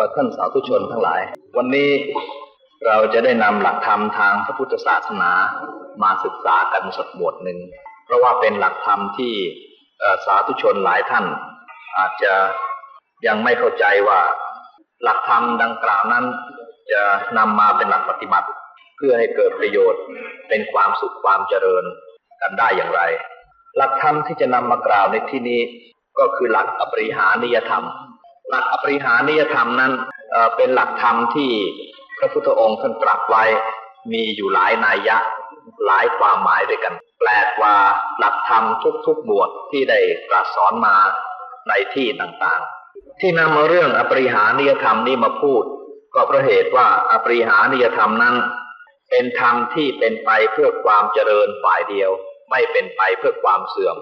อท่านสาธุชนทั้งหลาย วันนี้เราจะได้นำหลักธรรมทางพระพุทธศาสนามาศึกษากันสักบทหนึ่ง เพราะว่าเป็นหลักธรรมที่สาธุชนหลายท่าน อาจจะยังไม่เข้าใจว่าหลักธรรมดังกล่าวนั้น จะนำมาเป็นหลักปฏิบัติ เพื่อให้เกิดประโยชน์เป็นความสุขความเจริญกันได้อย่างไร หลักธรรมที่จะนำมากล่าวในที่นี้ก็คือหลักอปริหานิยธรรม หลักอปริหานิยธรรมนั้นเป็นหลักธรรมที่พระพุทธองค์ท่านตรัสไว้มีอยู่หลายนัยยะหลายความหมายด้วยกัน แปลว่าหลักธรรมทุกๆบวชที่ได้ตรัสสอนมาในที่ต่างๆ ที่นำมาเรื่องอปริหานิยธรรมนี้มาพูด ก็เพราะเหตุว่าอปริหานิยธรรมนั้น เป็นธรรมที่เป็นไปเพื่อความเจริญฝ่ายเดียว ไม่เป็นไปเพื่อความเสื่อม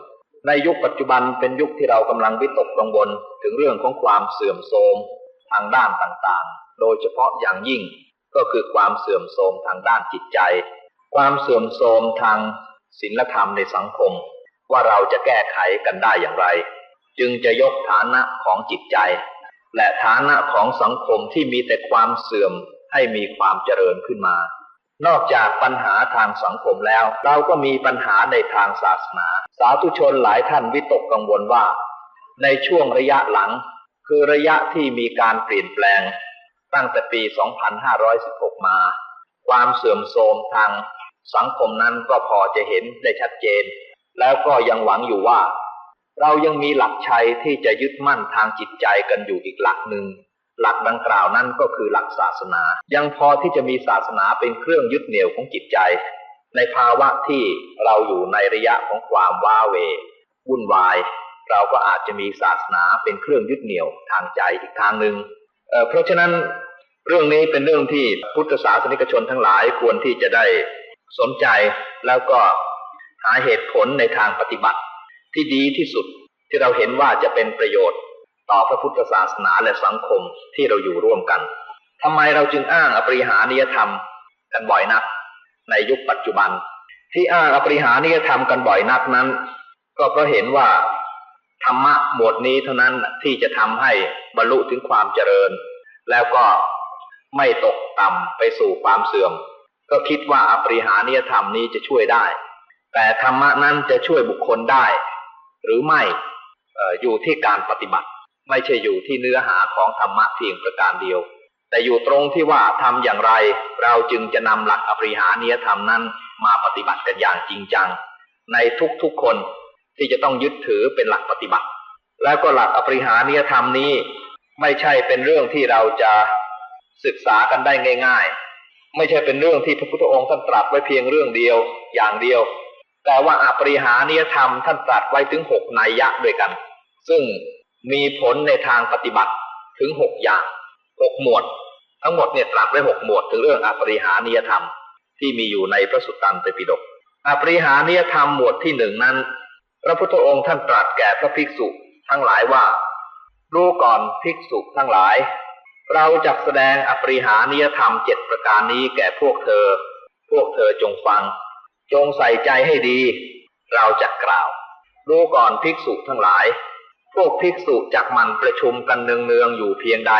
ในยุคปัจจุบันเป็นยุคที่เรากำลังวิตกกังวลถึงเรื่องของความเสื่อมโทรมทางด้านต่างๆ โดยเฉพาะอย่างยิ่งก็คือความเสื่อมโทรมทางด้านจิตใจ ความเสื่อมโทรมทางศีลธรรมในสังคม ว่าเราจะแก้ไขกันได้อย่างไร จึงจะยกฐานะของจิตใจ และฐานะของสังคมที่มีแต่ความเสื่อมให้มีความเจริญขึ้นมา นอกจากปัญหาทางสังคมแล้ว เราก็มีปัญหาในทางศาสนา สาธุชนหลายท่านวิตกกังวลว่า ในช่วงระยะหลัง คือระยะที่มีการเปลี่ยนแปลง ตั้งแต่ปี 2516 มา ความเสื่อมโทรมทางสังคมนั้นก็พอจะเห็นได้ชัดเจน แล้วก็ยังหวังอยู่ว่า เรายังมีหลักชัยที่จะยึดมั่นทางจิตใจกันอยู่อีกหลักหนึ่ง หลักดังกล่าวนั้นก็คือหลักศาสนา ยังพอที่จะมีศาสนาเป็นเครื่องยึดเหนี่ยวของจิตใจ ในภาวะที่เราอยู่ในระยะของความว้าเววุ่นวาย เราก็อาจจะมีศาสนาเป็นเครื่องยึดเหนี่ยวทางใจอีกทางหนึ่งเเพราะฉะนั้นเรื่องนี้เป็นเรื่องที่พุทธศาสนิกชนทั้งหลายควรที่จะได้สนใจแล้วก็หาเหตุผลในทางปฏิบัติ ที่ดีที่สุดที่เราเห็นว่าจะเป็นประโยชน์ ต่อพระพุทธศาสนาและสังคมที่เราอยู่ร่วมกันทำไมเราจึงอ้างอปริหานิยธรรมกันบ่อยนัก ในยุคปัจจุบัน ที่อ้างอปริหานิยธรรมกันบ่อยนักนั้น ก็เพราะเห็นว่าธรรมะหมวดนี้เท่านั้นที่จะทำให้บรรลุถึงความเจริญ แล้วก็ไม่ตกต่ำไปสู่ความเสื่อม ก็คิดว่าอปริหานิยธรรมนี้จะช่วยได้ แต่ธรรมะนั้นจะช่วยบุคคลได้ หรือไม่อยู่ที่การปฏิบัติ ไม่ใช่อยู่ที่เนื้อหาของธรรมะเพียงประการเดียว แต่อยู่ตรงที่ว่าทำอย่างไร เราจึงจะนำหลักอภิหานิยธรรมนั้นมาปฏิบัติกันอย่างจริงจัง ในทุกๆคนที่จะต้องยึดถือเป็นหลักปฏิบัติ แล้วก็หลักอภิหานิยธรรมนี้ ไม่ใช่เป็นเรื่องที่เราจะศึกษากันได้ง่าย ๆ ไม่ใช่เป็นเรื่องที่พระพุทธองค์ท่านตรัสไว้เพียงเรื่องเดียวอย่างเดียว แต่ว่าอภิหานิยธรรมท่านตรัสไว้ถึงหกนัยยะด้วยกัน ซึ่ง มีผลในทางปฏิบัติถึงหกอย่างหกหมวด ทั้งหมดเนี่ยตรัสไว้หกหมวดถึงเรื่องอปริหานิยธรรมที่มีอยู่ในพระสุตตันตปิฎกอปริหานิยธรรมหมวดที่หนึ่งนั้น พระพุทธองค์ท่านตรัสแก่พระภิกษุทั้งหลายว่ารู้ก่อนภิกษุทั้งหลาย เราจะแสดงอปริหานิยธรรมเจ็ดประการนี้แก่พวกเธอ พวกเธอจงฟัง จงใส่ใจให้ดี เราจะกล่าว รู้ก่อนภิกษุทั้งหลาย พวกภิกษุจักมันประชุมกันเนืองๆอยู่เพียงใด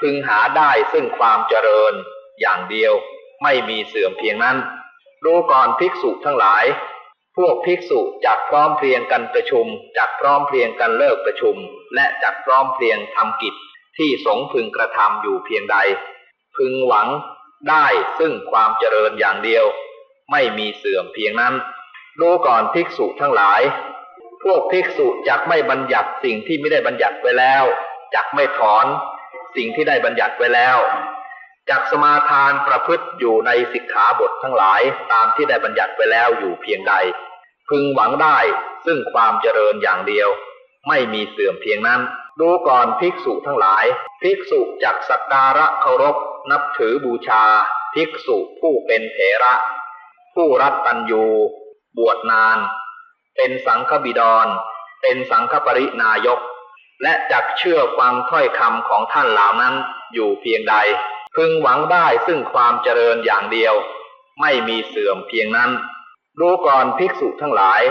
พึงหาได้ซึ่งความเจริญอย่างเดียวไม่มีเสื่อมเพียงนั้น ดูก่อนภิกษุทั้งหลาย พวกภิกษุจักพร้อมเพรียงกันประชุมจักพร้อมเพรียงกันเลิกประชุม และจักพร้อมเพรียงทำกิจที่สงพึงกระทำอยู่เพียงใด พึงหวังได้ซึ่งความเจริญอย่างเดียว ไม่มีเสื่อมเพียงนั้น ดูก่อนภิกษุทั้งหลาย พวกภิกษุจักไม่บัญญัติสิ่งที่ไม่ได้บัญญัติไว้แล้วจักไม่ถอนสิ่งที่ได้บัญญัติไว้แล้วจักสมาทานประพฤติอยู่ในสิกขาบททั้งหลายตามที่ได้บัญญัติไว้แล้วอยู่เพียงใด พึงหวังได้ซึ่งความเจริญอย่างเดียว ไม่มีเสื่อมเพียงนั้น ดูก่อนภิกษุทั้งหลาย ภิกษุจักสักการะเคารพ นับถือบูชา ภิกษุผู้เป็นเถระ ผู้รัตตัญญูบวชนาน เป็นสังฆบิดร เป็นสังฆปรินายก และจักเชื่อฟังถ้อยคำของท่านเหล่านั้นอยู่เพียงใด พึงหวังได้ซึ่งความเจริญอย่างเดียว ไม่มีเสื่อมเพียงนั้น ดูก่อนภิกษุทั้งหลาย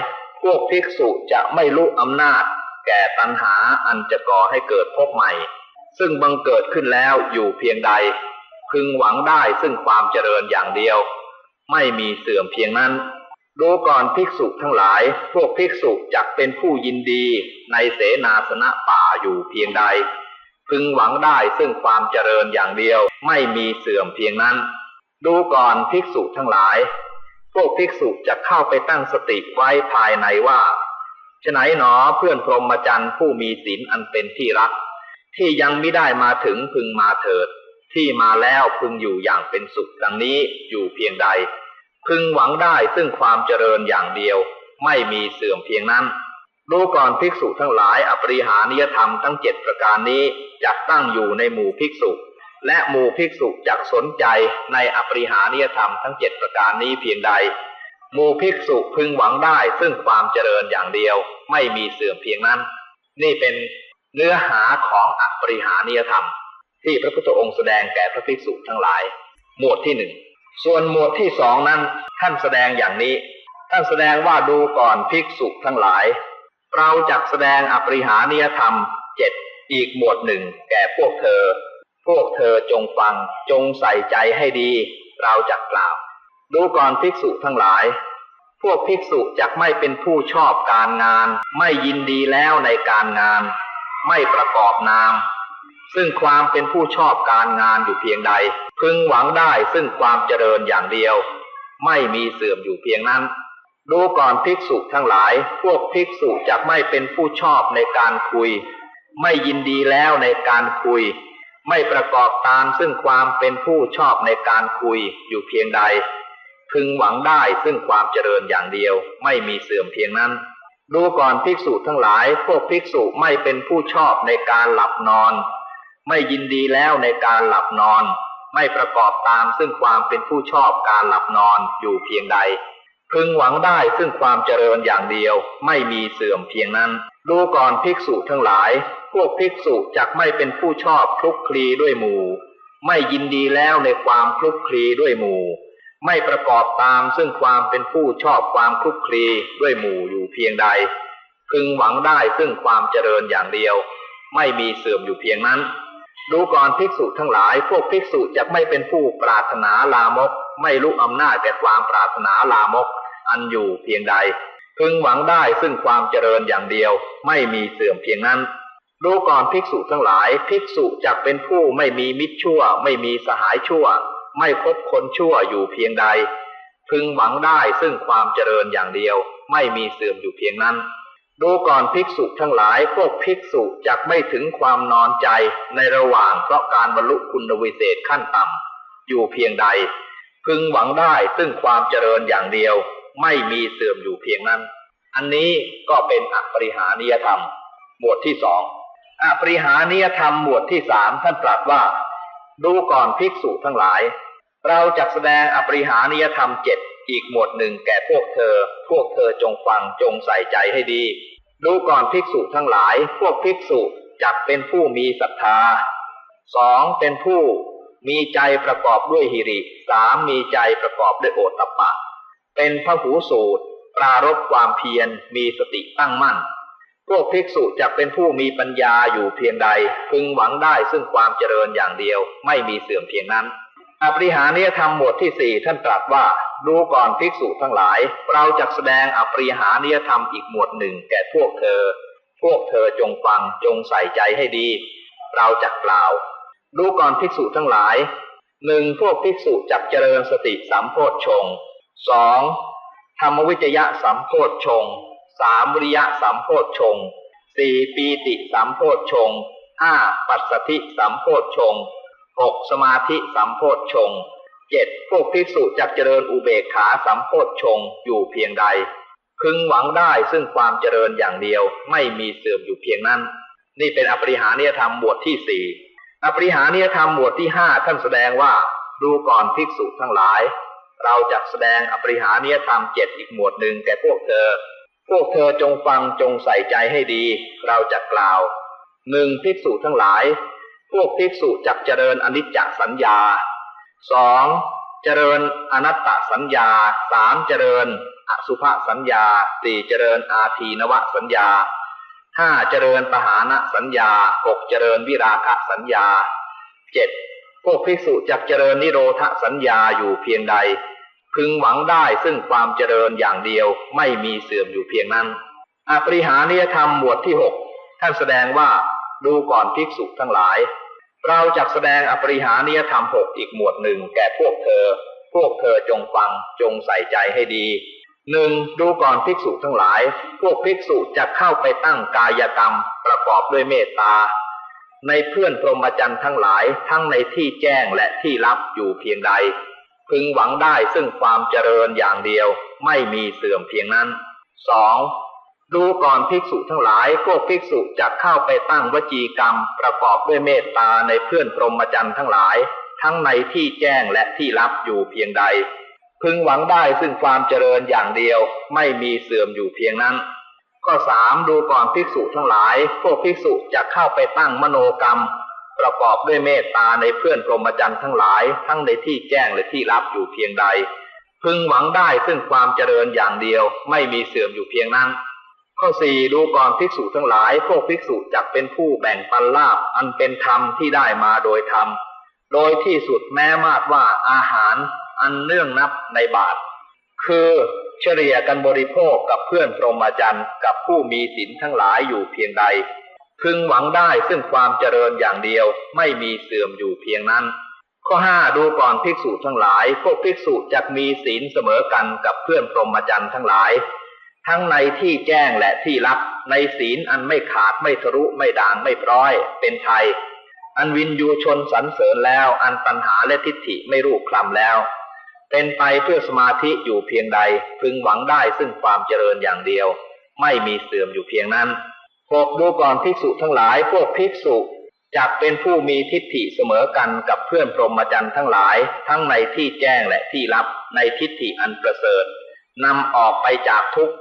พวกภิกษุจะไม่รู้อำนาจ แก่ตัณหาอันจะก่อให้เกิดพบใหม่ ซึ่งบังเกิดขึ้นแล้วอยู่เพียงใด พึงหวังได้ซึ่งความเจริญอย่างเดียว ไม่มีเสื่อมเพียงนั้น ดูก่อนภิกษุทั้งหลาย พวกภิกษุจักเป็นผู้ยินดีในเสนาสนะป่าอยู่เพียงใด พึงหวังได้ซึ่งความเจริญอย่างเดียวไม่มีเสื่อมเพียงนั้น ดูก่อนภิกษุทั้งหลาย พวกภิกษุจะเข้าไปตั้งสติไว้ภายในว่าฉไหนหนอเพื่อนพรหมจรรย์ผู้มีศีลอันเป็นที่รัก ที่ยังไม่ได้มาถึงพึงมาเถิด ที่มาแล้วพึงอยู่อย่างเป็นสุขดังนี้อยู่เพียงใด พึงหวังได้ซึ่งความเจริญอย่างเดียว ไม่มีเสื่อมเพียงนั้นดูก่อนภิกษุทั้งหลายอปริหานิยธรรมทั้งเจ็ดประการนี้จักตั้งอยู่ในหมู่ภิกษุ และหมู่ภิกษุจักสนใจในอปริหานิยธรรมทั้งเจ็ดประการนี้เพียงใด หมู่ภิกษุพึงหวังได้ซึ่งความเจริญอย่างเดียว ไม่มีเสื่อมเพียงนั้น นี่เป็นเนื้อหาของอปริหานิยธรรม ที่พระพุทธองค์แสดงแก่พระภิกษุทั้งหลาย หมวดที่หนึ่ง ส่วนหมวดที่สองนั้นท่านแสดงอย่างนี้ ท่านแสดงว่าดูก่อนภิกษุทั้งหลาย เราจักแสดงอปริหานิยธรรมเจ็ดอีกหมวดหนึ่งแก่พวกเธอ พวกเธอจงฟังจงใส่ใจให้ดี เราจักกล่าว ดูก่อนภิกษุทั้งหลาย พวกภิกษุจักไม่เป็นผู้ชอบการงาน ไม่ยินดีแล้วในการงาน ไม่ประกอบนาม ซึ่งความเป็นผู้ชอบการงานอยู่เพียงใด พึงหวังได้ซึ่งความเจริญอย่างเดียว ไม่มีเสื่อมอยู่เพียงนั้น ดูก่อนภิกษุทั้งหลาย พวกภิกษุจักไม่เป็นผู้ชอบในการคุย ไม่ยินดีแล้วในการคุย ไม่ประกอบตามซึ่งความเป็นผู้ชอบในการคุยอยู่เพียงใด พึงหวังได้ซึ่งความเจริญอย่างเดียว ไม่มีเสื่อมเพียงนั้นดูก่อนภิกษุทั้งหลาย พวกภิกษุไม่เป็นผู้ชอบในการหลับนอน ไม่ยินดีแล้วในการหลับนอน ไม่ประกอบตามซึ่งความเป็นผู้ชอบการหลับนอนอยู่เพียงใด พึงหวังได้ซึ่งความเจริญอย่างเดียวไม่มีเสื่อมเพียงนั้น ดูก่อนภิกษุทั้งหลาย พวกภิกษุจักไม่เป็นผู้ชอบคลุกคลีด้วยหมู่ ไม่ยินดีแล้วในความคลุกคลีด้วยหมู่ ไม่ประกอบตามซึ่งความเป็นผู้ชอบความคลุกคลีด้วยหมู่อยู่เพียงใด พึงหวังได้ซึ่งความเจริญอย่างเดียว ไม่มีเสื่อมอยู่เพียงนั้น ดูก่อนภิกษุทั้งหลาย พวกภิกษุจะไม่เป็นผู้ปรารถนาลามก ไม่รู้อำนาจแก่ความปรารถนาลามก อันอยู่เพียงใด พึงหวังได้ซึ่งความเจริญอย่างเดียว ไม่มีเสื่อมเพียงนั้นดูก่อนภิกษุทั้งหลาย ภิกษุจะเป็นผู้ไม่มีมิตรชั่ว ไม่มีสหายชั่ว ไม่คบคนชั่วอยู่เพียงใด พึงหวังได้ซึ่งความเจริญอย่างเดียว ไม่มีเสื่อมอยู่เพียงนั้น ดูก่อนภิกษุทั้งหลายพวกภิกษุจักไม่ถึงความนอนใจในระหว่างเพราะการบรรลุคุณวิเศษขั้นต่ำอยู่เพียงใด พึงหวังได้ซึ่งความเจริญอย่างเดียว ไม่มีเสื่อมอยู่เพียงนั้น อันนี้ก็เป็นอปริหานิยธรรม หมวดที่สองอปริหานิยธรรมหมวดที่สามท่านตรัสว่า ดูก่อนภิกษุทั้งหลาย เราจักแสดงอปริหานิยธรรมเจ็ด อีกหมวดหนึ่งแก่พวกเธอ พวกเธอจงฟังจงใส่ใจให้ดี ดูก่อนภิกษุทั้งหลาย พวกภิกษุจักเป็นผู้มีศรัทธาสองเป็นผู้มีใจประกอบด้วยหิริสามมีใจประกอบด้วยโอตตปปะ เป็นพระหูสูตร ปรารบความเพียรมีสติตั้งมั่น พวกภิกษุจะเป็นผู้มีปัญญาอยู่เพียงใด พึงหวังได้ซึ่งความเจริญอย่างเดียวไม่มีเสื่อมเพียงนั้น อปริหานิยธรรมหมวดที่สี่ท่านตรัสว่าดูก่อนภิกษุทั้งหลาย เราจะแสดงอปริหานิยธรรมอีกหมวดหนึ่งแก่พวกเธอ พวกเธอจงฟังจงใส่ใจให้ดี เราจะกล่าว ดูก่อนภิกษุทั้งหลายหนึ่งพวกภิกษุจักเจริญสติสัมโพชฌงสองธรรมวิจยะสัมโพชฌงสามวิริยะสัมโพชฌงสี่ปีติสัมโพชฌงห้าปัสสธิสัมโพชฌง หกสมาธิสัมโพธชงเจ็ดพวกภิกษุจักเจริญอุเบกขาสัมโพธชงอยู่เพียงใด พึงหวังได้ซึ่งความเจริญอย่างเดียวไม่มีเสื่อมอยู่เพียงนั้น นี่เป็นอปริหานิยธรรมหมวดที่สี่อปริหานิยธรรมหมวดที่ห้าท่านแสดงว่าดูก่อนภิกษุทั้งหลาย เราจะแสดงอปริหานิยธรรมเจ็ดอีกหมวดหนึ่งแก่พวกเธอ พวกเธอจงฟังจงใส่ใจให้ดี เราจะกล่าวหนึ่งภิกษุทั้งหลาย พวกภิกษุจักเจริญอนิจจสัญญาสองเจริญอนัตตสัญญาสามเจริญอสุภสัญญาสี่เจริญอาทีนวสัญญาห้าเจริญปหานะสัญญาหกเจริญวิราคะสัญญาเจ็ดพวกภิกษุจักเจริญนิโรธสัญญาอยู่เพียงใด พึงหวังได้ซึ่งความเจริญอย่างเดียวไม่มีเสื่อมอยู่เพียงนั้น อปริหานิยธรรมหมวดที่หกท่านแสดงว่า ดูก่อนภิกษุทั้งหลาย เราจักแสดงอปริหานิยธรรมหกอีกหมวดหนึ่งแก่พวกเธอ พวกเธอจงฟังจงใส่ใจให้ดีหนึ่งดูก่อนภิกษุทั้งหลาย พวกภิกษุจะเข้าไปตั้งกายกรรมประกอบด้วยเมตตา ในเพื่อนพรหมจรรย์ทั้งหลายทั้งในที่แจ้งและที่ลับอยู่เพียงใด พึงหวังได้ซึ่งความเจริญอย่างเดียวไม่มีเสื่อมเพียงนั้นสอง ดูก่อนภิกษุทั้งหลายพวกภิกษุจะเข้าไปตั้งวจีกรรม ประกอบด้วยเมตตาในเพื่อนพรหมจรรย์ทั้งหลาย ทั้งในที่แจ้งและที่ลับอยู่เพียงใด พึงหวังได้ซึ่งความเจริญอย่างเดียวไม่มีเสื่อมอยู่เพียงนั้นข้อสามดูก่อนภิกษุทั้งหลาย พวกภิกษุจะเข้าไปตั้งมโนกรรม ประกอบด้วยเมตตาในเพื่อนพรหมจรรย์ทั้งหลาย ทั้งในที่แจ้งและที่ลับอยู่เพียงใด พึงหวังได้ซึ่งความเจริญอย่างเดียวไม่มีเสื่อมอยู่เพียงนั้น ข้อสี่ดูก่อนภิกษุทั้งหลาย พวกภิกษุจักเป็นผู้แบ่งปันลาบอันเป็นธรรมที่ได้มาโดยธรรม โดยที่สุดแม้มาดว่าอาหารอันเนื่องนับในบาท คือเฉลี่ยกันบริโภคกับเพื่อนพรหมจรรย์กับผู้มีศีลทั้งหลายอยู่เพียงใด พึงหวังได้ซึ่งความเจริญอย่างเดียวไม่มีเสื่อมอยู่เพียงนั้น ข้อห้าดูก่อนภิกษุทั้งหลาย พวกภิกษุจะมีศีลเสมอกันกับเพื่อนพรหมจรรย์ทั้งหลาย ทั้งในที่แจ้งและที่ลับ ในศีลอันไม่ขาดไม่ทะลุไม่ด่างไม่พร้อย เป็นไทย อันวินยูชนสรรเสริญแล้ว อันปัญหาและทิฏฐิไม่รูปคลำแล้ว เป็นไปเพื่อสมาธิอยู่เพียงใด พึงหวังได้ซึ่งความเจริญอย่างเดียว ไม่มีเสื่อมอยู่เพียงนั้นพวกดูก่อนภิกษุทั้งหลาย พวกภิกษุจักเป็นผู้มีทิฏฐิเสมอกันกับเพื่อนพรหมจรรย์ทั้งหลาย ทั้งในที่แจ้งและที่ลับในทิฏฐิอันประเสริฐนำออกไปจากทุกข์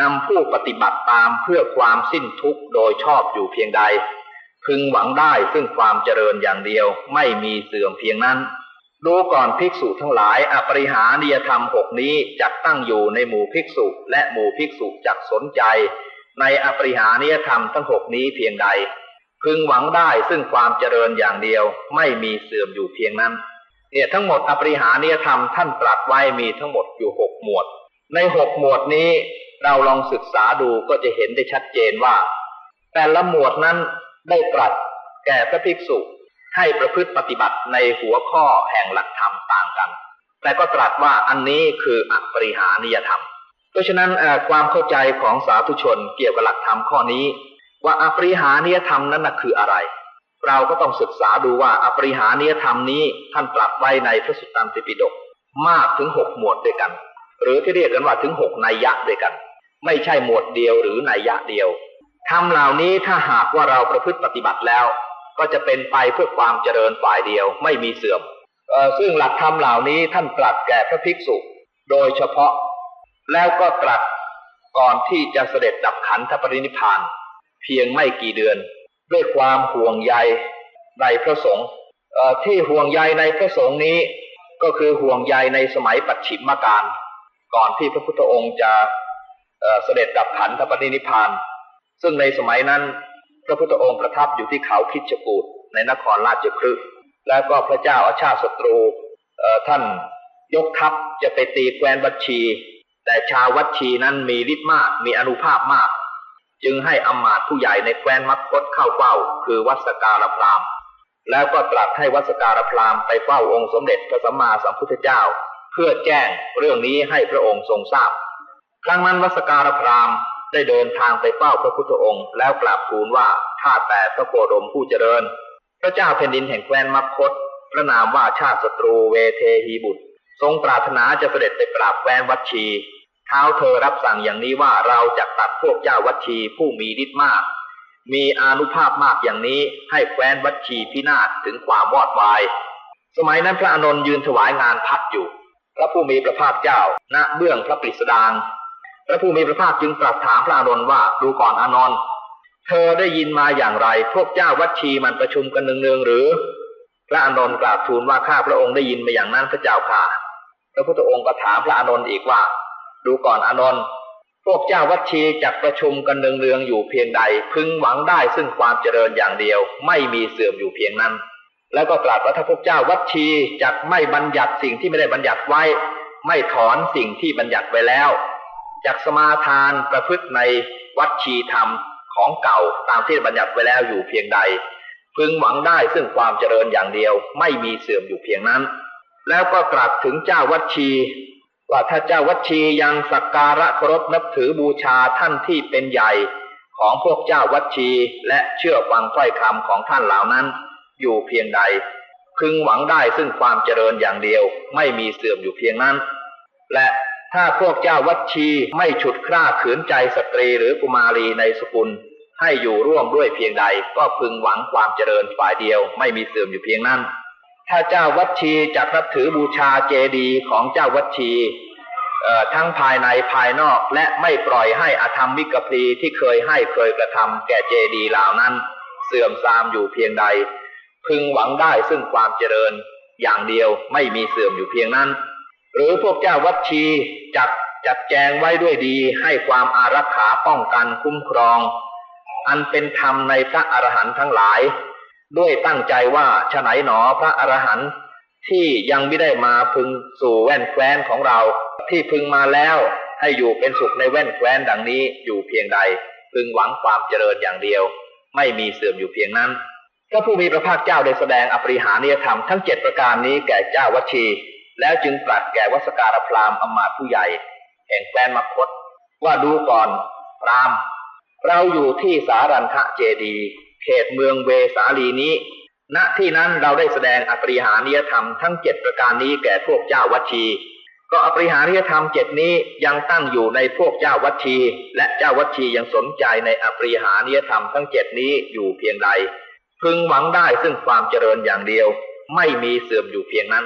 นำผู้ปฏิบัติตามเพื่อความสิ้นทุกข์โดยชอบอยู่เพียงใด พึงหวังได้ซึ่งความเจริญอย่างเดียวไม่มีเสื่อมเพียงนั้นดูก่อนภิกษุทั้งหลายอปริหานิยธรรมหกนี้จักตั้งอยู่ในหมู่ภิกษุ และหมู่ภิกษุจักสนใจ ในอปริหานิยธรรมทั้งหกนี้เพียงใด พึงหวังได้ซึ่งความเจริญอย่างเดียวไม่มีเสื่อมอยู่เพียงนั้นเนี่ยทั้งหมดอปริหานิยธรรมท่านตรัสไว้มีทั้งหมดอยู่หกหมวด ในหกหมวดนี้ เราลองศึกษาดูก็จะเห็นได้ชัดเจนว่า แต่ละหมวดนั้นได้ตรัสแก่พระภิกษุให้ประพฤติปฏิบัติในหัวข้อแห่งหลักธรรมต่างกัน แต่ก็ตรัสว่าอันนี้คืออปริหานิยธรรม เพราะฉะนั้นความเข้าใจของสาธุชนเกี่ยวกับหลักธรรมข้อนี้ ว่าอปริหานิยธรรมนั้นคืออะไร เราก็ต้องศึกษาดูว่าอปริหานิยธรรมนี้ท่านตรัสไว้ในพระสุตตันติปิฎกมากถึงหกหมวดด้วยกัน หรือที่เรียกกันว่าถึงหกนัยยะด้วยกัน ไม่ใช่หมวดเดียวหรือนัยยะเดียวธรรมเหล่านี้ถ้าหากว่าเราประพฤติปฏิบัติแล้ว ก็จะเป็นไปเพื่อความเจริญฝ่ายเดียวไม่มีเสื่อมซึ่งหลักธรรมเหล่านี้ท่านตรัสแก่พระภิกษุ โดยเฉพาะ แล้วก็ตรัสก่อนที่จะเสด็จดับขันธปรินิพาน เพียงไม่กี่เดือน ด้วยความห่วงใยในพระสงฆ์ที่ห่วงใยในพระสงฆ์นี้ ก็คือห่วงใยในสมัยปัจฉิมการ ก่อนที่พระพุทธองค์จะ เสด็จดับขันธปรินิพาน ซึ่งในสมัยนั้น พระพุทธองค์ประทับอยู่ที่เขาคิดจกูดในนครราชคฤห์แล้วก็พระเจ้าอาชาติศัตรูท่านยกทัพจะไปตีแคว้นวัชี แต่ชาววัชีนั้นมีฤทธิ์มากมีอนุภาพมาก จึงให้อมาตผู้ใหญ่ในแคว้นมัคคตเข้าเฝ้า คือวัสการพรามแล้วก็ตรัสให้วัสการพรามไปเฝ้าองค์สมเด็จพระสัมมาสัมพุทธเจ้า เพื่อแจ้งเรื่องนี้ให้พระองค์ทรงทราบ ครั้งนั้นวัสการพรามได้เดินทางไปเฝ้าพระพุทธองค์ แล้วกราบทูลว่าข้าแต่พระโคดมผู้เจริญ พระเจ้าแผ่นดินแห่งแคว้นมัคคตพระนามว่าชาติศัตรูเวเทหีบุตร ทรงปรารถนาจะเสด็จไปปราบแคว้นวัชีเท้าเธอรับสั่งอย่างนี้ว่าเราจะตัดพวกเจ้าวัชีผู้มีฤทธิ์มาก มีอานุภาพมากอย่างนี้ให้แคว้นวัชีพินาศถึงความวอดวาย สมัยนั้นพระอานนท์ยืนถวายงานพัดอยู่ พระผู้มีพระภาคเจ้าณเบื้องพระปริสดาง พระผู้มีพระภาคจึงตรัสถามพระอานนท์ว่าดูก่อนอานนท์เธอได้ยินมาอย่างไร พวกเจ้าวัดชีมันประชุมกันเนืองๆหรือ พระอานนท์กราบทูลว่าข้าพระองค์ได้ยินมาอย่างนั้นพระเจ้าค่ะ พระพุทธองค์ก็ถามพระอานนท์อีกว่า ดูก่อนอานนท์พวกเจ้าวัดชีจักประชุมกันเนืองๆอยู่เพียงใด พึงหวังได้ซึ่งความเจริญอย่างเดียว ไม่มีเสื่อมอยู่เพียงนั้น แล้วก็ตรัสว่าถ้าพวกเจ้าวัดชีจักไม่บัญญัติสิ่งที่ไม่ได้บัญญัติไว้ ไม่ถอนสิ่งที่บัญญัติไว้แล้ว จักสมาทานประพฤติในวัดชีธรรมของเก่าตามที่บัญญัติไว้แล้วอยู่เพียงใด พึงหวังได้ซึ่งความเจริญอย่างเดียวไม่มีเสื่อมอยู่เพียงนั้น แล้วก็ตรัสถึงเจ้าวัดชีว่าถ้าเจ้าวัดชียังสักการะเคารพนับถือบูชาท่านที่เป็นใหญ่ของพวกเจ้าวัดชีและเชื่อฟังถ้อยคำของท่านเหล่านั้น อยู่เพียงใด พึงหวังได้ซึ่งความเจริญอย่างเดียวไม่มีเสื่อมอยู่เพียงนั้น และ ถ้าพวกเจ้าวัชีไม่ฉุดคร่าขืนใจสตรีหรือกุมารีในสกุล ให้อยู่ร่วมด้วยเพียงใด ก็พึงหวังความเจริญฝ่ายเดียวไม่มีเสื่อมอยู่เพียงนั้น ถ้าเจ้าวัชีจักนับถือบูชาเจดีของเจ้าวัชีทั้งภายในภายนอกและไม่ปล่อยให้อธรรมมิกพลีที่เคยให้เคยกระทำแก่เจดีเหล่านั้น เสื่อมทรามอยู่เพียงใด พึงหวังได้ซึ่งความเจริญอย่างเดียวไม่มีเสื่อมอยู่เพียงนั้น หรือพวกเจ้าวัดชีจัดจัดแจงไว้ด้วยดีให้ความอารักขาป้องกันคุ้มครอง อันเป็นธรรมในพระอรหันต์ทั้งหลาย ด้วยตั้งใจว่าฉไหนหนอพระอรหันต์ที่ยังไม่ได้มาพึงสู่แว่นแคว้นของเรา ที่พึงมาแล้วให้อยู่เป็นสุขในแว่นแคว้นดังนี้อยู่เพียงใด พึงหวังความเจริญอย่างเดียว ไม่มีเสื่อมอยู่เพียงนั้นพระผู้มีพระภาคเจ้าได้แสดงอปริหานิยธรรมทั้งเจ็ดประการนี้แก่เจ้าวัชี แล้วจึงตรัสแก่วัสการพรามอมาตผู้ใหญ่ แห่งแคว้นมคต ว่าดูก่อนพราม เราอยู่ที่สารันทะเจดี เขตเมืองเวสาลีนี้ ณที่นั้นเราได้แสดงอปริหานิยธรรมทั้งเจ็ดประการนี้แก่พวกเจ้าวัชี ก็อปริหานิยธรรมเจ็ดนี้ยังตั้งอยู่ในพวกเจ้าวัชี และเจ้าวัชียังสนใจในอปริหานิยธรรมทั้งเจ็ดนี้อยู่เพียงใด พึงหวังได้ซึ่งความเจริญอย่างเดียว ไม่มีเสื่อมอยู่เพียงนั้น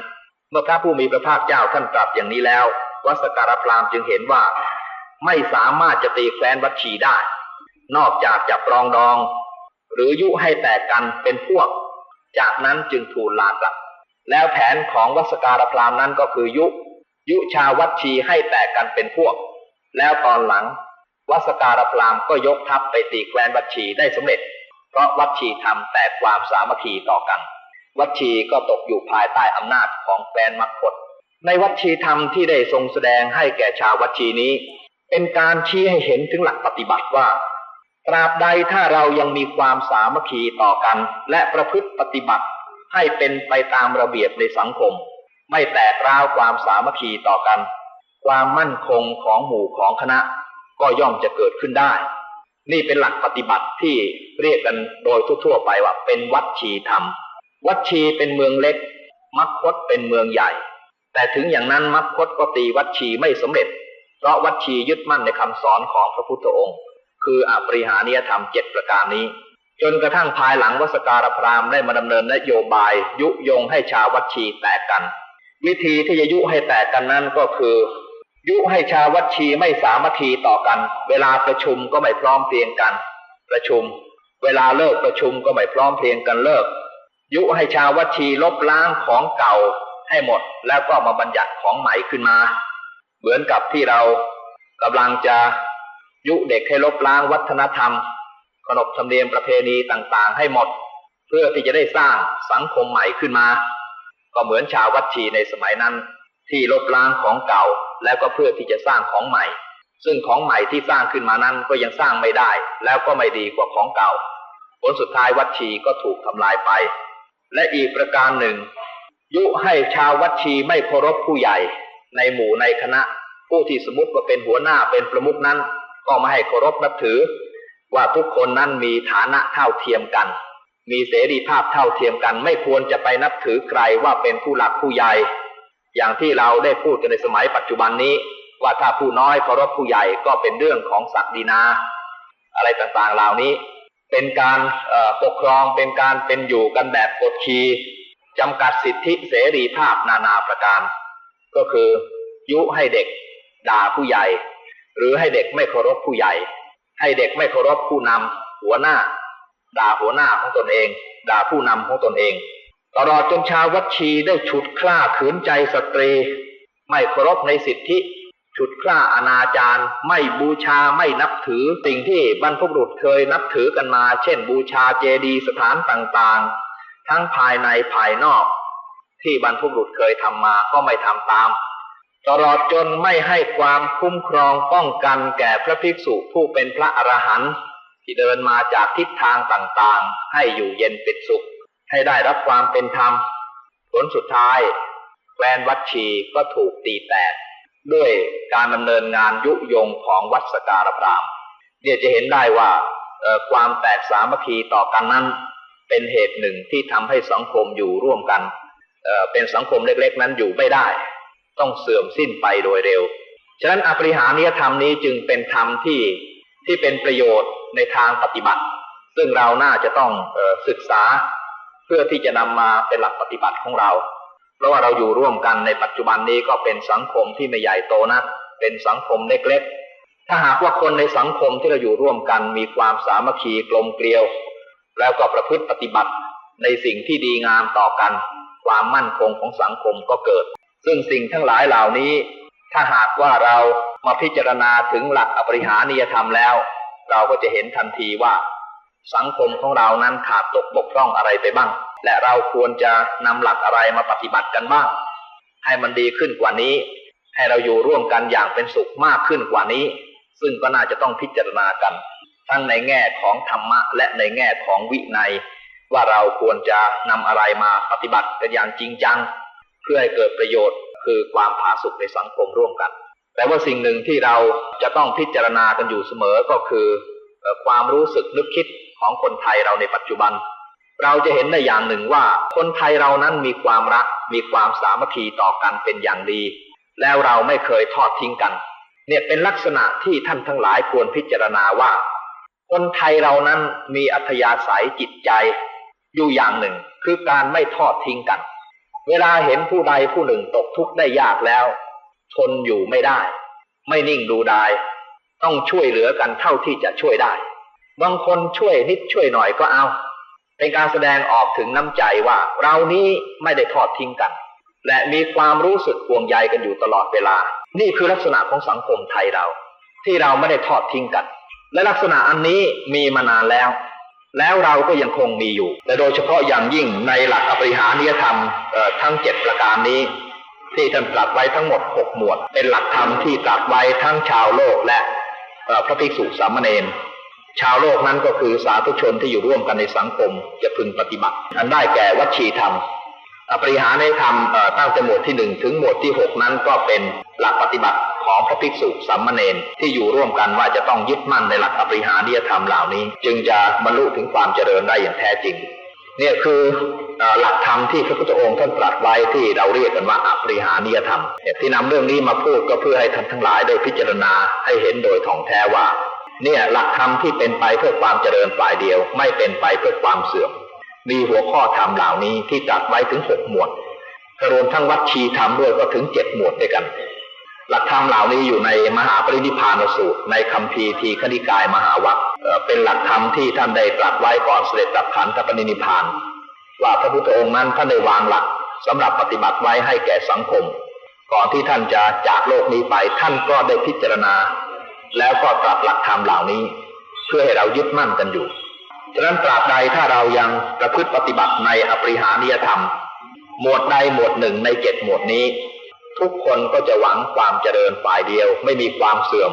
เมื่อพระผู้มีพระภาคเจ้าท่านตรัสอย่างนี้แล้ว วัสการพรามจึงเห็นว่า ไม่สามารถจะตีแคว้นวัชีได้ นอกจากจะปรองดอง หรือยุให้แตกกันเป็นพวก จากนั้นจึงทูลลากลับ แล้วแผนของวัสการพรามนั้นก็คือยุ ยุชาววัชีให้แตกกันเป็นพวก แล้วตอนหลัง วัสการพรามก็ยกทัพไปตีแคว้นวัชีได้สำเร็จ เพราะวัชีทำแต่ความสามัคคีต่อกัน วัชีก็ตกอยู่ภายใต้อำนาจของแคว้นมคต ในวัชีธรรมที่ได้ทรงแสดงให้แก่ชาววัชีนี้ เป็นการชี้ให้เห็นถึงหลักปฏิบัติว่า ตราบใดถ้าเรายังมีความสามัคคีต่อกัน และประพฤติปฏิบัติให้เป็นไปตามระเบียบในสังคม ไม่แตกร้าวความสามัคคีต่อกัน ความมั่นคงของหมู่ของคณะ ก็ย่อมจะเกิดขึ้นได้ นี่เป็นหลักปฏิบัติที่เรียกกันโดยทั่วๆไปว่าเป็นวัดชีธรรม วัดชีเป็นเมืองเล็กมัคคตเป็นเมืองใหญ่ แต่ถึงอย่างนั้นมัคคตก็ตีวัดชีไม่สำเร็จ เพราะวัดชียึดมั่นในคำสอนของพระพุทธองค์ คืออปริหานิยธรรมเจ็ดประการนี้ จนกระทั่งภายหลังวสการพรามได้มาดำเนินนโยบายยุยงให้ชาววัดชีแตกกัน วิธีที่จะยุให้แตกกันนั้นก็คือ ยุให้ชาววัดชีไม่สามัคคีต่อกัน เวลาประชุมก็ไม่พร้อมเพรียงกัน ประชุม เวลาเลิกประชุมก็ไม่พร้อมเพรียงกันเลิก ยุให้ชาววัชีลบล้างของเก่าให้หมด แล้วก็มาบัญญัติของใหม่ขึ้นมา เหมือนกับที่เรากำลังจะยุเด็กให้ลบล้างวัฒนธรรม ขนบธรรมเนียมประเพณีต่างๆ ให้หมด เพื่อที่จะได้สร้างสังคมใหม่ขึ้นมา ก็เหมือนชาววัชีในสมัยนั้น ที่ลบล้างของเก่า แล้วก็เพื่อที่จะสร้างของใหม่ ซึ่งของใหม่ที่สร้างขึ้นมานั้นก็ยังสร้างไม่ได้ แล้วก็ไม่ดีกว่าของเก่าผลสุดท้ายวัชีก็ถูกทำลายไป และอีกประการหนึ่ง ยุให้ชาววัชีไม่เคารพผู้ใหญ่ ในหมู่ในคณะ ผู้ที่สมมติว่าเป็นหัวหน้าเป็นประมุขนั้น ก็ไม่ให้เคารพนับถือ ว่าทุกคนนั้นมีฐานะเท่าเทียมกัน มีเสรีภาพเท่าเทียมกัน ไม่ควรจะไปนับถือใครว่าเป็นผู้หลักผู้ใหญ่ อย่างที่เราได้พูดกันในสมัยปัจจุบันนี้ ว่าถ้าผู้น้อยเคารพผู้ใหญ่ก็เป็นเรื่องของศักดินา อะไรต่างๆเหล่านี้ เป็นการปกครองเป็นการเป็นอยู่กันแบบกดขี่จำกัดสิทธิเสรีภาพนานาประการ ก็คือยุให้เด็กด่าผู้ใหญ่ หรือให้เด็กไม่เคารพผู้ใหญ่ ให้เด็กไม่เคารพผู้นำหัวหน้า ด่าหัวหน้าของตนเอง ด่าผู้นำของตนเอง ตลอดจนชาววัชีได้ฉุดคล้าขืนใจสตรี ไม่เคารพในสิทธิ ฉุดกล้าอนาจารไม่บูชาไม่นับถือสิ่งที่บรรพบุรุษเคยนับถือกันมา เช่น บูชาเจดีย์สถานต่างๆ ทั้งภายในภายนอก ที่บรรพบุรุษเคยทำมาก็ไม่ทำตาม ตลอดจนไม่ให้ความคุ้มครองป้องกันแก่พระภิกษุผู้เป็นพระอรหันต์ที่เดินมาจากทิศทางต่างๆ ให้อยู่เย็นเป็นสุข ให้ได้รับความเป็นธรรมผลสุดท้ายแควนวัดชีก็ถูกตีแตก ด้วยการดำเนินงานยุยงของวัดสการพรามเนี่ยจะเห็นได้ว่าความแตกสามัคคีต่อกันนั้น เป็นเหตุหนึ่งที่ทำให้สังคมอยู่ร่วมกันเป็นสังคมเล็กๆ นั้นอยู่ไม่ได้ ต้องเสื่อมสิ้นไปโดยเร็ว ฉะนั้นอปริหานิยธรรมนี้จึงเป็นธรรมที่ที่เป็นประโยชน์ในทางปฏิบัติ ซึ่งเราน่าจะต้องศึกษาเพื่อที่จะนำมาเป็นหลักปฏิบัติของเรา เพราะว่าเราอยู่ร่วมกันในปัจจุบันนี้ก็เป็นสังคมที่ไม่ใหญ่โตนัก เป็นสังคมเล็กๆ ถ้าหากว่าคนในสังคมที่เราอยู่ร่วมกันมีความสามัคคีกลมเกลียว แล้วก็ประพฤติปฏิบัติในสิ่งที่ดีงามต่อกัน ความมั่นคงของสังคมก็เกิด ซึ่งสิ่งทั้งหลายเหล่านี้ ถ้าหากว่าเรามาพิจารณาถึงหลักอปริหานิยธรรมแล้ว เราก็จะเห็นทันทีว่า สังคมของเรานั้นขาดตกบกพร่องอะไรไปบ้าง และเราควรจะนำหลักอะไรมาปฏิบัติกันบ้าง ให้มันดีขึ้นกว่านี้ ให้เราอยู่ร่วมกันอย่างเป็นสุขมากขึ้นกว่านี้ ซึ่งก็น่าจะต้องพิจารณากัน ทั้งในแง่ของธรรมะและในแง่ของวินัย ว่าเราควรจะนำอะไรมาปฏิบัติกันอย่างจริงจัง เพื่อให้เกิดประโยชน์คือความผาสุกในสังคมร่วมกัน แต่ว่าสิ่งหนึ่งที่เราจะต้องพิจารณากันอยู่เสมอก็คือ ความรู้สึกนึกคิดของคนไทยเราในปัจจุบัน เราจะเห็นได้อย่างหนึ่งว่า คนไทยเรานั้นมีความรัก มีความสามัคคีต่อกันเป็นอย่างดี แล้วเราไม่เคยทอดทิ้งกัน เนี่ยเป็นลักษณะที่ท่านทั้งหลายควรพิจารณาว่า คนไทยเรานั้นมีอัธยาศัยจิตใจอยู่อย่างหนึ่ง คือการไม่ทอดทิ้งกัน เวลาเห็นผู้ใดผู้หนึ่งตกทุกข์ได้ยากแล้ว ทนอยู่ไม่ได้ ไม่นิ่งดูดาย ต้องช่วยเหลือกันเท่าที่จะช่วยได้ บางคนช่วยนิดช่วยหน่อยก็เอา เป็นการแสดงออกถึงน้ำใจว่า เรานี้ไม่ได้ทอดทิ้งกัน และมีความรู้สึกห่วงใยกันอยู่ตลอดเวลา นี่คือลักษณะของสังคมไทยเรา ที่เราไม่ได้ทอดทิ้งกัน และลักษณะอันนี้มีมานานแล้ว แล้วเราก็ยังคงมีอยู่แต่โดยเฉพาะอย่างยิ่งในหลักอภิหานิยธรรมทั้งเจ็ดประการนี้ที่ท่านตรัสไว้ทั้งหมดหกหมวด เป็นหลักธรรมที่ตรัสไว้ทั้งชาวโลกและพระภิกษุสามเณร ชาวโลกนั้นก็คือสาธุชนที่อยู่ร่วมกันในสังคมจะพึงปฏิบัติ อันได้แก่วัชีธรรมปริหารในธรรมตั้งแต่หมวดที่หนึ่งถึงหมวดที่หกนั้นก็เป็นหลักปฏิบัติของพระภิกษุสามเณรที่อยู่ร่วมกันว่าจะต้องยึดมั่นในหลักปริหานิยธรรมเหล่านี้ จึงจะบรรลุถึงความเจริญได้อย่างแท้จริง เนี่ยคือหลักธรรมที่พระพุทธองค์ท่านตรัสไว้ที่เราเรียกกันว่าอปริหานิยธรรมที่นำเรื่องนี้มาพูดก็เพื่อให้ท่านทั้งหลายได้พิจารณาให้เห็นโดยท่องแท้ว่า เนี่ยหลักธรรมที่เป็นไปเพื่อความเจริญฝ่ายเดียว ไม่เป็นไปเพื่อความเสื่อม มีหัวข้อธรรมเหล่านี้ที่ตรัสไว้ถึงหกหมวดรวมทั้งวัดชีธรรมด้วยก็ถึงเจ็ดหมวดด้วยกัน หลักธรรมเหล่านี้อยู่ในมหาปรินิพานสูตร ในคำพีทีคณิกายมหาวัคเป็นหลักธรรมที่ท่านได้ตรัสไว้ก่อนเสด็จดับขันธปรินิพาน ว่าพระพุทธองค์นั้นท่านได้วางหลักสำหรับปฏิบัติไว้ให้แก่สังคม ก่อนที่ท่านจะจากโลกนี้ไปท่านก็ได้พิจารณา แล้วก็ตรัสหลักธรรมเหล่านี้ เพื่อให้เรายึดมั่นกันอยู่ ฉะนั้นตราบใดถ้าเรายังประพฤติปฏิบัติในอปริหานิยธรรม หมวดใดหมวดหนึ่งในเจ็ดหมวดนี้ ทุกคนก็จะหวังความเจริญฝ่ายเดียวไม่มีความเสื่อม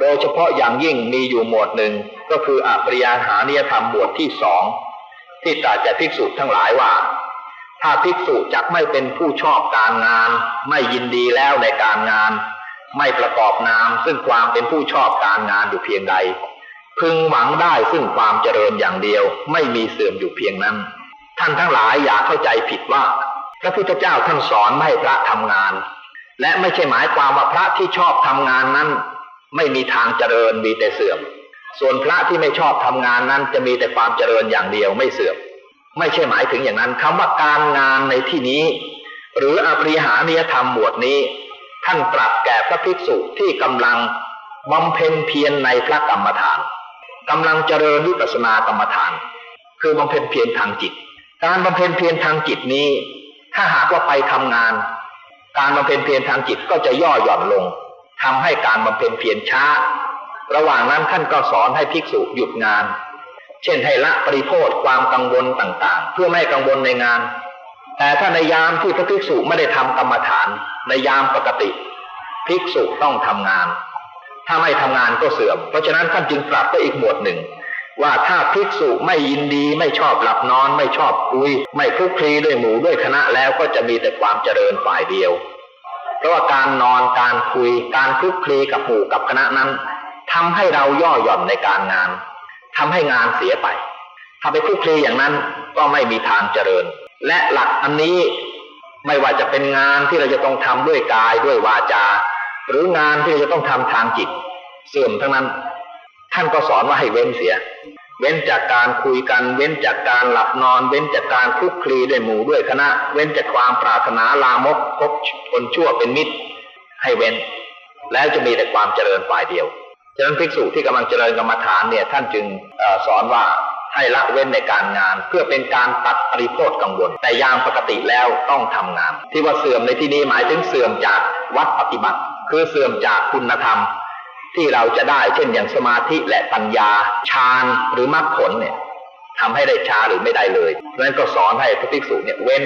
โดยเฉพาะอย่างยิ่งมีอยู่หมวดหนึ่งก็คืออปริหานิยธรรมหมวดที่สองที่ตรัสแก่ภิกษุทั้งหลายว่าถ้าภิกษุจักไม่เป็นผู้ชอบการงาน ไม่ยินดีแล้วในการงาน ไม่ประกอบนามซึ่งความเป็นผู้ชอบการงานอยู่เพียงใด พึงหวังได้ซึ่งความเจริญอย่างเดียว ไม่มีเสื่อมอยู่เพียงนั้น ท่านทั้งหลายอย่าเข้าใจผิดว่า พระพุทธเจ้าท่านสอนไม่ให้พระทำงาน และไม่ใช่หมายความว่าพระที่ชอบทำงานนั้น ไม่มีทางเจริญมีแต่เสื่อม ส่วนพระที่ไม่ชอบทำงานนั้นจะมีแต่ความเจริญอย่างเดียวไม่เสื่อม ไม่ใช่หมายถึงอย่างนั้นคำว่าการงานในที่นี้ หรืออภริหานิยธรรมหมวดนี้ ท่านตรัสแก่พระภิกษุที่กำลังบำเพ็ญเพียรในพระกรรมฐานกำลังเจริญวิปัสสนากรรมฐาน คือบำเพ็ญเพียรทางจิต การบำเพ็ญเพียรทางจิตนี้ ถ้าหากว่าไปทำงาน การบำเพ็ญเพียรทางจิตก็จะย่อหย่อนลงทำให้การบำเพ็ญเพียรช้า ระหว่างนั้นท่านก็สอนให้ภิกษุหยุดงาน เช่นให้ละปริโภทความกังวลต่างๆ เพื่อไม่กังวลในงาน แต่ถ้าในยามที่พระภิกษุไม่ได้ทำกรรมฐาน ในยามปกติ ภิกษุต้องทำงาน ถ้าไม่ทำงานก็เสื่อม เพราะฉะนั้นท่านจึงปรับไปอีกหมวดหนึ่ง ว่าถ้าภิกษุไม่ยินดีไม่ชอบหลับนอน ไม่ชอบคุย ไม่คลุกคลีด้วยหมู่ด้วยคณะแล้วก็จะมีแต่ความเจริญฝ่ายเดียว เพราะว่าการนอนการคุย การคลุกคลีกับหมู่กับคณะนั้นทำให้เราย่อหย่อนในการงานทำให้งานเสียไป ถ้าไปคลุกคลีอย่างนั้นก็ไม่มีทางเจริญ และหลักอันนี้ไม่ว่าจะเป็นงานที่เราจะต้องทำด้วยกายด้วยวาจา หรืองานที่เราจะต้องทำทางจิตเสื่อมทั้งนั้น ท่านก็สอนว่าให้เว้นเสีย เว้นจากการคุยกัน เว้นจากการหลับนอน เว้นจากการคลุกคลีด้วยหมู่ด้วยคณะ เว้นจากความปรารถนาลามกคบคนชั่วเป็นมิตร ให้เว้น แล้วจะมีแต่ความเจริญฝ่ายเดียวฉะนั้นภิกษุที่กำลังเจริญกรรมฐานเนี่ยท่านจึงอสอนว่า ให้ละเว้นในการงาน เพื่อเป็นการตัดปริโภทกังวล แต่ยามปกติแล้วต้องทำงาน ที่ว่าเสื่อมในที่นี้หมายถึงเสื่อมจากวัดปฏิบัติ คือเสื่อมจากคุณธรรม ที่เราจะได้เช่นอย่างสมาธิและปัญญาฌานหรือมรรคผลเนี่ยทำให้ได้ช้าหรือไม่ได้เลยนั้นก็สอนให้พระภิกษุเนี่ยเว้น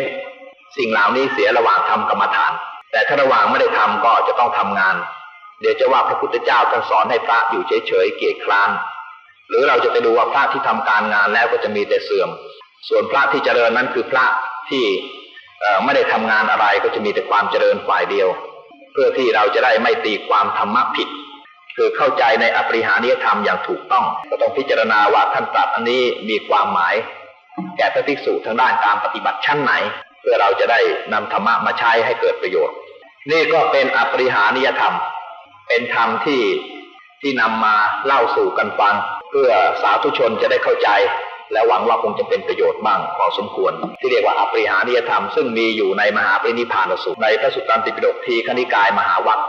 สิ่งเหล่านี้เสียระหว่างทำกรรมฐาน แต่ถ้าระหว่างไม่ได้ทำก็จะต้องทำงาน เดี๋ยวจะว่าพระพุทธเจ้าท่านสอนให้พระอยู่เฉยๆเกียจคร้าน หรือเราจะไปดูว่าพระที่ทำการงานแล้วก็จะมีแต่เสื่อม ส่วนพระที่เจริญนั้นคือพระที่ไม่ได้ทำงานอะไรก็จะมีแต่ความเจริญฝ่ายเดียว เพื่อที่เราจะได้ไม่ตีความธรรมะผิด คือเข้าใจในอปริหานิยธรรมอย่างถูกต้อง ก็ต้องพิจารณาว่าท่านตรัสอันนี้มีความหมาย แก่พระภิกษุทางด้านการปฏิบัติชั้นไหน เพื่อเราจะได้นำธรรมะมาใช้ให้เกิดประโยชน์ นี่ก็เป็นอปริหานิยธรรม เป็นธรรมที่ที่นำมาเล่าสู่กันฟัง เพื่อสาธุชนจะได้เข้าใจ และหวังว่าคงจะเป็นประโยชน์บ้างพอสมควร ที่เรียกว่าอปริหานิยธรรมซึ่งมีอยู่ในมหาปรินิพพานสูตรในพระสุตตันติปิฎกทีคณิกายมหาวัค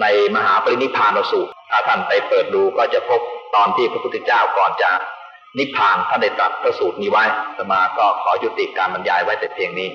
ในมหาปรินิพพานสูตรถ้าท่านไปเปิดดูก็จะพบตอนที่พระพุทธเจ้าก่อนจะนิพพานท่านได้ตรัสพระสูตรนี้ไว้อาตมาก็ขอยุติการบรรยายไว้แต่เพียงนี้